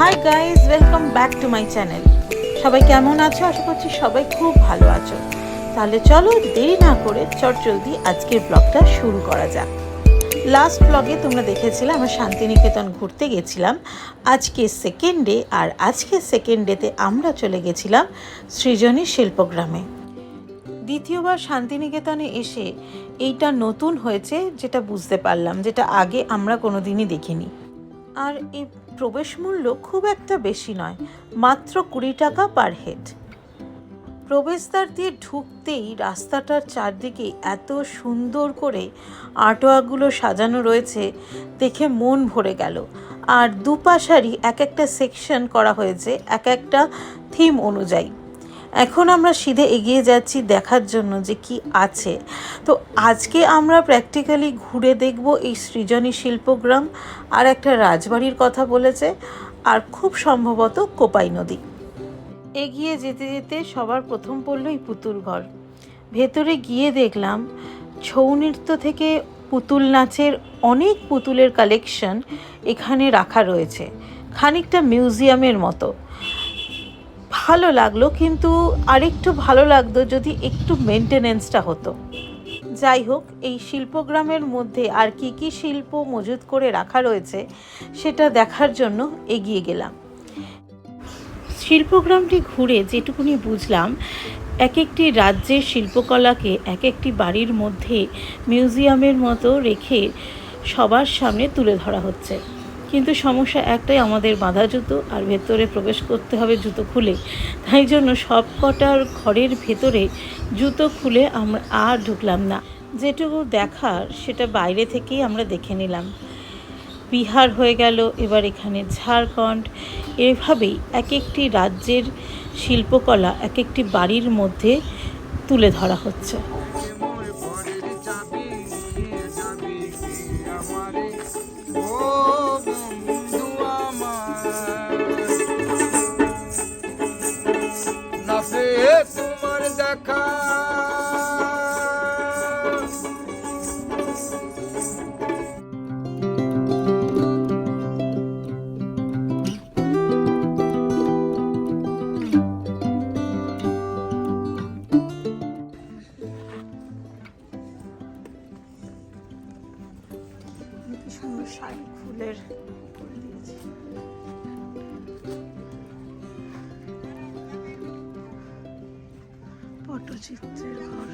Hi guys welcome back to my channel সবাই কেমন আছো? আশা করছি সবাই খুব ভালো আছো। তাহলে চলো দেরি না করে চট জলদি আজকের ব্লগটা শুরু করা যাক। লাস্ট ব্লগে তোমরা দেখেছিলে, আমরা শান্তিনিকেতন ঘুরতে গেছিলাম। আজকে সেকেন্ড ডে আর আজকে সেকেন্ড ডেতে আমরা চলে গেছিলাম সৃজনী শিল্পগ্রামে। দ্বিতীয়বার শান্তিনিকেতনে এসে এইটা নতুন হয়েছে, যেটা বুঝতে পারলাম, যেটা আগে আমরা কোনোদিনই দেখিনি। আর এই প্রবেশ মূল্য খুব একটা বেশি নয়, মাত্র কুড়ি টাকা পার হেড প্রবেশদ্বার দিয়ে ঢুকতেই রাস্তাটার চারদিকে এত সুন্দর করে আটোয়াগুলো সাজানো রয়েছে, দেখে মন ভরে গেল। আর দুপাশারই এক একটা সেকশন করা হয়েছে, এক একটা থিম অনুযায়ী। এখন আমরা সিধে এগিয়ে যাচ্ছি দেখার জন্য যে কি আছে। তো আজকে আমরা প্র্যাকটিক্যালি ঘুরে দেখব এই সৃজনী শিল্পগ্রাম আর একটা রাজবাড়ির কথা বলেছে আর খুব সম্ভবত কোপাই নদী। এগিয়ে যেতে যেতে সবার প্রথম পড়ল এই পুতুল ঘর। ভেতরে গিয়ে দেখলাম ছৌ নৃত্য থেকে পুতুল নাচের অনেক পুতুলের কালেকশন এখানে রাখা রয়েছে। খানিকটা মিউজিয়ামের মতো। ভালো লাগল, কিন্তু আরেকটু ভালো লাগতো যদি একটু মেনটেনেন্সটা হতো। যাই হোক, এই শিল্পগ্রামের মধ্যে আর কি কি শিল্প মজুত করে রাখা রয়েছে, সেটা দেখার জন্য এগিয়ে গেলাম। শিল্পগ্রামটি ঘুরে যেটুকুনি বুঝলাম এক একটি রাজ্যের শিল্পকলাকে এক একটি বাড়ির মধ্যে মিউজিয়ামের মতো রেখে সবার সামনে তুলে ধরা হচ্ছে। কিন্তু সমস্যা একটাই, আমাদের বাঁধা জুতো আর ভেতরে প্রবেশ করতে হবে জুতো খুলে। তাই জন্য সব কটার ঘরের ভেতরে জুতো খুলে আমরা আর ঢুকলাম না। যেটুকু দেখার, সেটা বাইরে থেকেই আমরা দেখে নিলাম। বিহার হয়ে গেল, এবার এখানে ঝাড়খণ্ড। এভাবেই এক একটি রাজ্যের শিল্পকলা এক একটি বাড়ির মধ্যে তুলে ধরা হচ্ছে। পটচিত্রের ঘর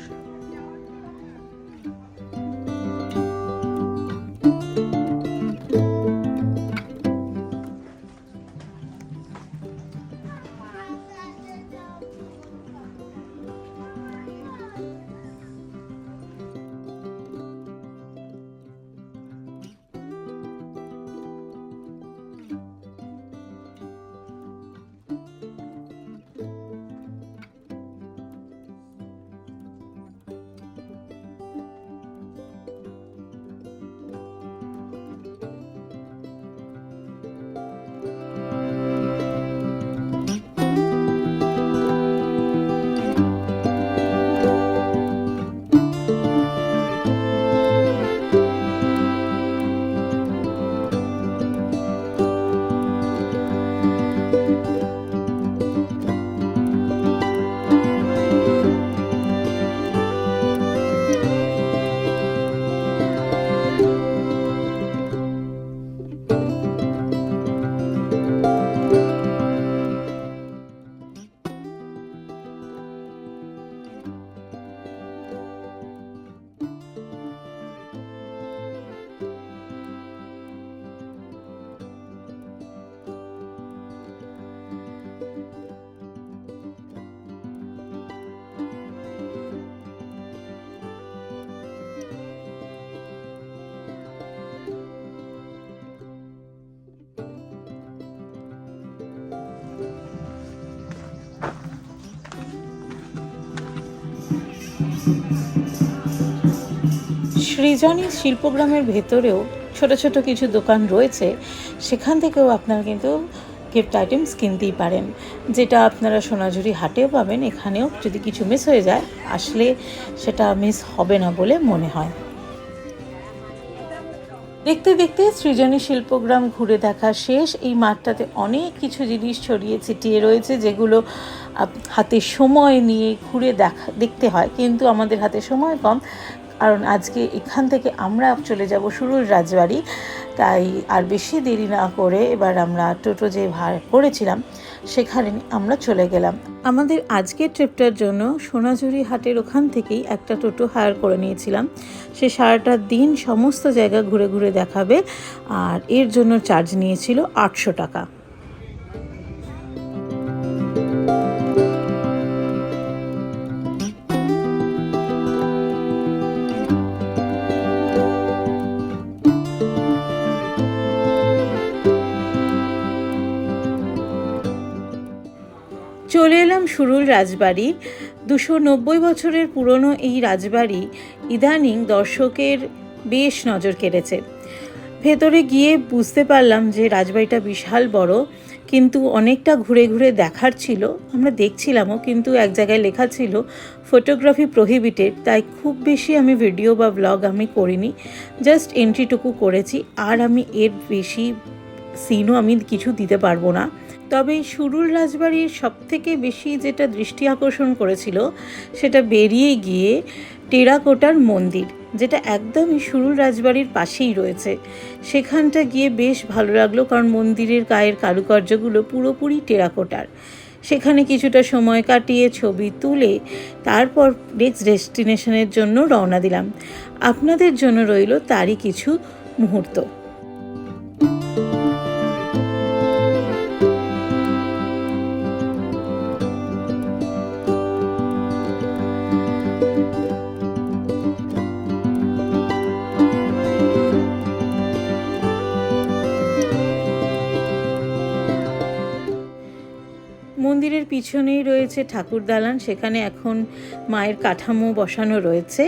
সৃজনী শিল্পগ্রামের ভেতরেও ছোট ছোট কিছু দোকান রয়েছে, সেখান থেকেও আপনারা কিন্তু গিফট আইটেমস কিনতেই পারেন। যেটা আপনারা সোনাঝুরি হাটেও পাবেন, এখানেও যদি কিছু মিস হয়ে যায়, আসলে সেটা মিস হবে না বলে মনে হয়। দেখতে দেখতে সৃজনী শিল্পগ্রাম ঘুরে দেখা শেষ। এই মাঠটাতে অনেক কিছু জিনিস ছড়িয়ে ছিটিয়ে রয়েছে, যেগুলো হাতে সময় নিয়ে ঘুরে দেখা, দেখতে হয়। কিন্তু আমাদের হাতে সময় কম, কারণ আজকে এখান থেকে আমরা চলে যাব শুরুর রাজবাড়ি। তাই আর বেশি দেরি না করে এবার আমরা টোটো যে ভাড়া করেছিলাম, সেখানে আমরা চলে গেলাম। আমাদের আজকের ট্রিপটার জন্য সোনাঝুরি হাটের ওখান থেকেই একটা টোটো হায়ার করে নিয়েছিলাম। সে সারাটা দিন সমস্ত জায়গা ঘুরে ঘুরে দেখাবে, আর এর জন্য চার্জ নিয়েছিল আটশো টাকা। এলাম সুরুল রাজবাড়ি। দুশো নব্বই বছরের পুরনো এই রাজবাড়ি ইদানিং দর্শকের বেশ নজর কেড়েছে। ভেতরে গিয়ে বুঝতে পারলাম যে রাজবাড়িটা বিশাল বড়, কিন্তু অনেকটা ঘুরে ঘুরে দেখার ছিল। আমরা দেখছিলামও, কিন্তু এক জায়গায় লেখা ছিল, ফটোগ্রাফি প্রহিবিটেড তাই খুব বেশি আমি ভিডিও বা ব্লগ আমি করিনি, জাস্ট এন্ট্রিটুকু করেছি। আর আমি এর বেশি সিনও আমি কিছু দিতে পারব না। তবে সুরুল রাজবাড়ির সব থেকে বেশি যেটা দৃষ্টি আকর্ষণ করেছিল, সেটা বেরিয়ে গিয়ে টেরাকোটার মন্দির, যেটা একদমই সুরুল রাজবাড়ির পাশেই রয়েছে। সেখানটা গিয়ে বেশ ভালো লাগল কারণ মন্দিরের গায়ের কারুকার্যগুলো পুরোপুরি টেরাকোটার। সেখানে কিছুটা সময় কাটিয়ে ছবি তুলে তারপর নেক্সট ডেস্টিনেশনের জন্য রওনা দিলাম। আপনাদের জন্য রইল তারই কিছু মুহূর্ত। পিছনেই রয়েছে ঠাকুর দালান, সেখানে এখন মায়ের কাঠামো বসানো রয়েছে।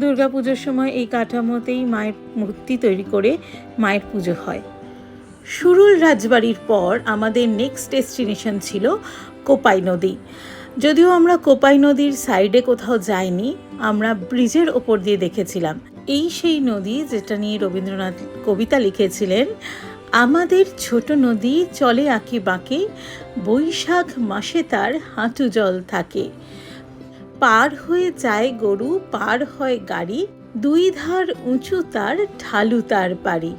দুর্গাপুজোর সময় এই কাঠামোতেই মায়ের মূর্তি তৈরি করে মায়ের পুজো হয়। সুরুল রাজবাড়ির পর আমাদের নেক্সট ডেস্টিনেশন ছিল কোপাই নদী। যদিও আমরা কোপাই নদীর সাইডে কোথাও যাইনি, আমরা ব্রিজের ওপর দিয়ে দেখেছিলাম। এই সেই নদী যেটা নিয়ে রবীন্দ্রনাথ কবিতা লিখেছিলেন আমাদের ছোট নদী চলে আঁকে বাঁকে, বৈশাখ মাসে তার হাঁটু জল থাকে। পার হয়ে যায় গরু, পার হয় গাড়ি, দুই ধার উঁচু তার ঢালু তার পারি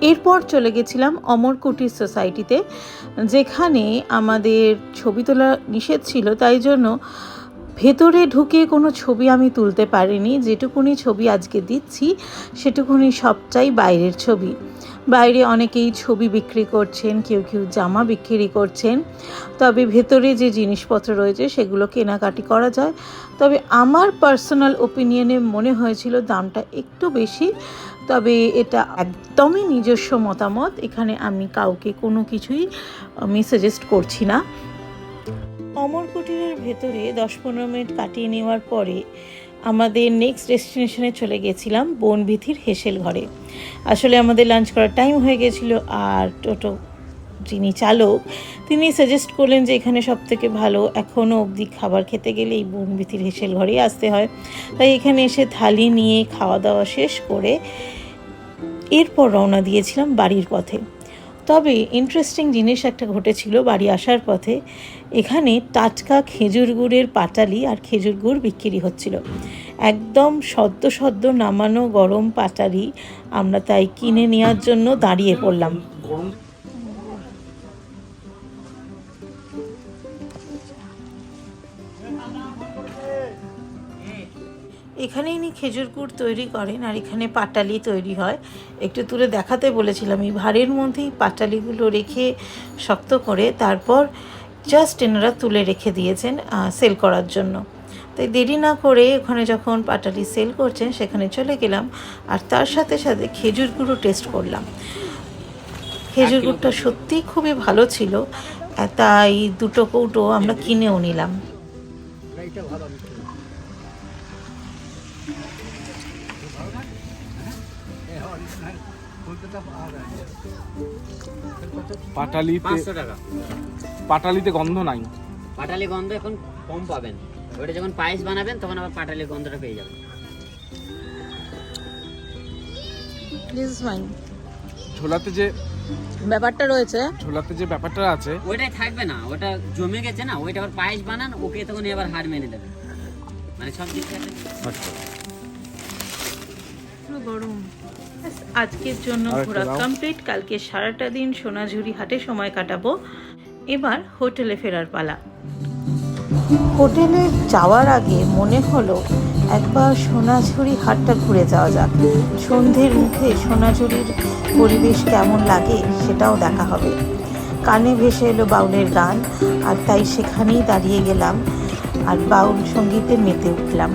এরপর চলে গেছিলাম অমর কুটির সোসাইটিতে, যেখানে আমাদের ছবি তোলা নিষেধ ছিল, তাই জন্য ভেতরে ঢুকে কোনো ছবি আমি তুলতে পারিনি। যেটুকুনি ছবি আজকে দিচ্ছি, সেটুকুনি সবটাই বাইরের ছবি। বাইরে অনেকেই ছবি বিক্রি করছেন, কেউ কেউ জামা বিক্রি করছেন। তবে ভেতরে যে জিনিসপত্র রয়েছে সেগুলো কেনাকাটি করা যায়। তবে আমার পার্সোনাল ওপিনিয়নে মনে হয়েছিল দামটা একটু বেশি। তবে এটা একদমই নিজস্ব মতামত। এখানে আমি কাউকে কোনো কিছুই আমি সাজেস্ট করছি না। অমর কুটিরের ভেতরে দশ পনেরো মিনিট কাটিয়ে নেওয়ার পরে আমাদের নেক্সট ডেস্টিনেশনে চলে গেছিলাম বনভিথির হেসেল ঘরে। আসলে আমাদের লাঞ্চ করার টাইম হয়ে গেছিল আর টোটো যিনি চালক, তিনি সাজেস্ট করলেন যে এখানে সব থেকে ভালো এখনও অবধি খাবার খেতে গেলে এই বনভিথির হেসেল ঘরেই আসতে হয়। তাই এখানে এসে থালি নিয়ে খাওয়া দাওয়া শেষ করে এরপর রওনা দিয়েছিলাম বাড়ির পথে। তবে ইন্টারেস্টিং জিনিস একটা ঘটেছিল বাড়ি আসার পথে। এখানে টাটকা খেজুর গুড়ের পাটালি আর খেজুর গুড় বিক্রি হচ্ছিল। একদম সদ্য সদ্য নামানো গরম পাটালি আমরা তাই কিনে নেওয়ার জন্য দাঁড়িয়ে পড়লাম। এখানে ইনি খেজুর গুড় তৈরি করেন আর এখানে পাটালি তৈরি হয়। একটু তুলে দেখাতে বলেছিলাম, এই ভাঁড়ের মধ্যেই পাটালিগুলো রেখে শক্ত করে তারপর জাস্ট এনারা তুলে রেখে দিয়েছেন সেল করার জন্য। তাই দেরি না করে ওখানে যখন পাটালি সেল করছেন সেখানে চলে গেলাম আর তার সাথে সাথে খেজুর গুঁড়ো টেস্ট করলাম। খেজুর গুড়টা সত্যিই খুবই ভালো ছিল তাই দুটো কৌটো আমরা কিনেও নিলাম। পাটালিতে পাঁচশো টাকা। পাটালিতে গন্ধ নাই। পাটালি গন্ধ এখন কম পাবেন। ওটা যখন পায়েস বানাবেন তখন আবার পাটালি গন্ধটা পেয়ে যাবেন। দিস ইজ মাইন ঝোলাতে যে ব্যাপারটা রয়েছে ঝোলাতে যে ব্যাপারটা আছে ওইটাই থাকবে না ওটা জমে গেছে না ওইটা আবার পায়েস বানান ওকে তখন এবার হার মেনে দেবে মানে সব দিক থেকে গরম। আজকের জন্য ঘোরা। কমপ্লিট কালকে সারাটা দিন সোনাঝুরি হাটে সময় কাটাবো। এবার হোটেলে ফেরার পালা। হোটেলে যাওয়ার আগে মনে হলো একবার সোনাঝুরি হাটটা ঘুরে যাওয়া যাক। সন্ধ্যের মুখে সোনাঝুরির পরিবেশ কেমন লাগে সেটাও দেখা হবে। কানে ভেসে এলো বাউলের গান আর তাই সেখানেই দাঁড়িয়ে গেলাম আর বাউল সঙ্গীতে মেতে উঠলাম।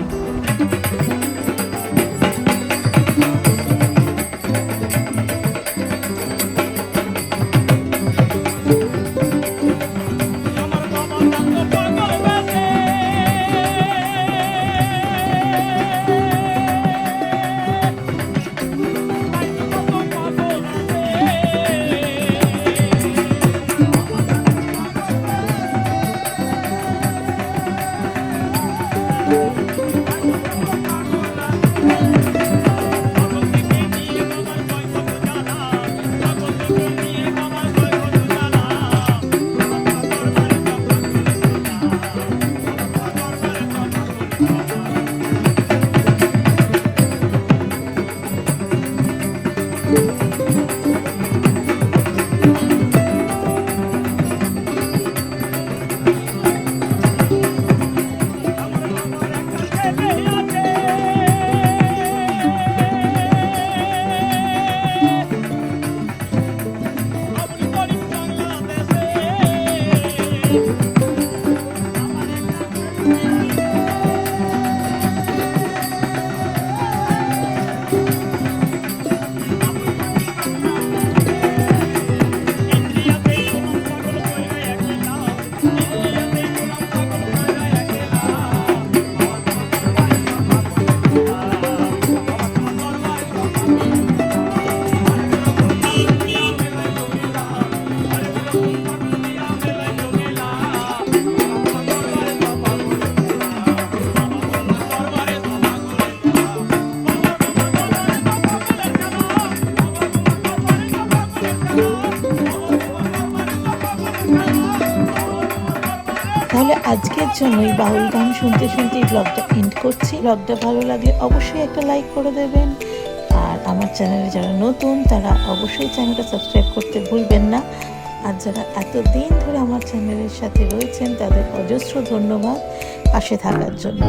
তাহলে আজকের জন্যই বাউল গান শুনতে শুনতে ব্লগটা এন্ড করছি। ব্লগটা ভালো লাগলে অবশ্যই একটা লাইক করে দেবেন। আর আমার চ্যানেলে যারা নতুন, তারা অবশ্যই চ্যানেলটা সাবস্ক্রাইব করতে ভুলবেন না। আর যারা এতদিন ধরে আমার চ্যানেলের সাথে রয়েছেন, তাদের অজস্র ধন্যবাদ পাশে থাকার জন্য।